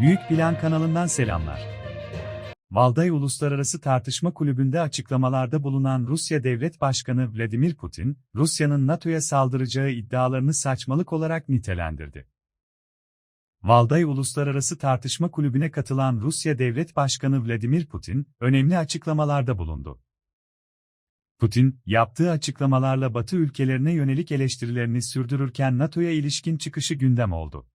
Büyük Plan kanalından selamlar. Valday Uluslararası Tartışma Kulübü'nde açıklamalarda bulunan Rusya Devlet Başkanı Vladimir Putin, Rusya'nın NATO'ya saldıracağı iddialarını saçmalık olarak nitelendirdi. Valday Uluslararası Tartışma Kulübü'ne katılan Rusya Devlet Başkanı Vladimir Putin, önemli açıklamalarda bulundu. Putin, yaptığı açıklamalarla Batı ülkelerine yönelik eleştirilerini sürdürürken NATO'ya ilişkin çıkışı gündem oldu.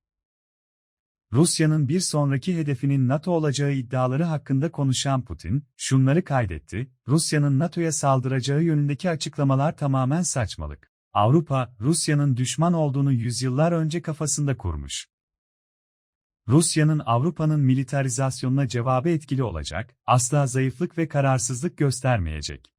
Rusya'nın bir sonraki hedefinin NATO olacağı iddiaları hakkında konuşan Putin, şunları kaydetti, Rusya'nın NATO'ya saldıracağı yönündeki açıklamalar tamamen saçmalık. Avrupa, Rusya'nın düşman olduğunu yüzyıllar önce kafasında kurmuş. Rusya'nın Avrupa'nın militarizasyonuna cevabı etkili olacak, asla zayıflık ve kararsızlık göstermeyecek.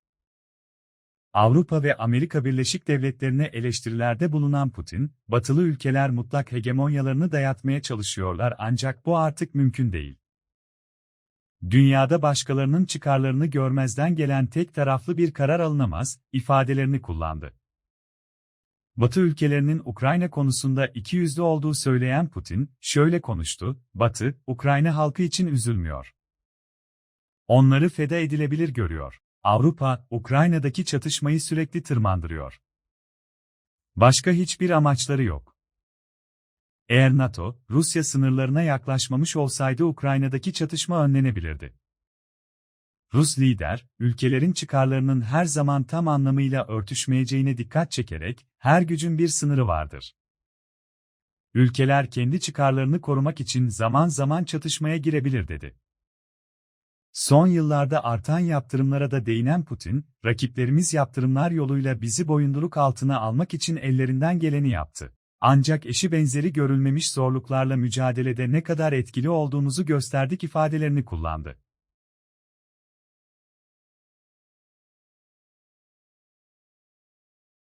Avrupa ve Amerika Birleşik Devletleri'ne eleştirilerde bulunan Putin, batılı ülkeler mutlak hegemonyalarını dayatmaya çalışıyorlar ancak bu artık mümkün değil. Dünyada başkalarının çıkarlarını görmezden gelen tek taraflı bir karar alınamaz, ifadelerini kullandı. Batı ülkelerinin Ukrayna konusunda ikiyüzlü olduğu söyleyen Putin, şöyle konuştu, Batı, Ukrayna halkı için üzülmüyor. Onları feda edilebilir görüyor. Avrupa, Ukrayna'daki çatışmayı sürekli tırmandırıyor. Başka hiçbir amaçları yok. Eğer NATO, Rusya sınırlarına yaklaşmamış olsaydı Ukrayna'daki çatışma önlenebilirdi. Rus lider, ülkelerin çıkarlarının her zaman tam anlamıyla örtüşmeyeceğine dikkat çekerek, her gücün bir sınırı vardır. Ülkeler kendi çıkarlarını korumak için zaman zaman çatışmaya girebilir dedi. Son yıllarda artan yaptırımlara da değinen Putin, rakiplerimiz yaptırımlar yoluyla bizi boyunduruk altına almak için ellerinden geleni yaptı. Ancak eşi benzeri görülmemiş zorluklarla mücadelede ne kadar etkili olduğumuzu gösterdik ifadelerini kullandı.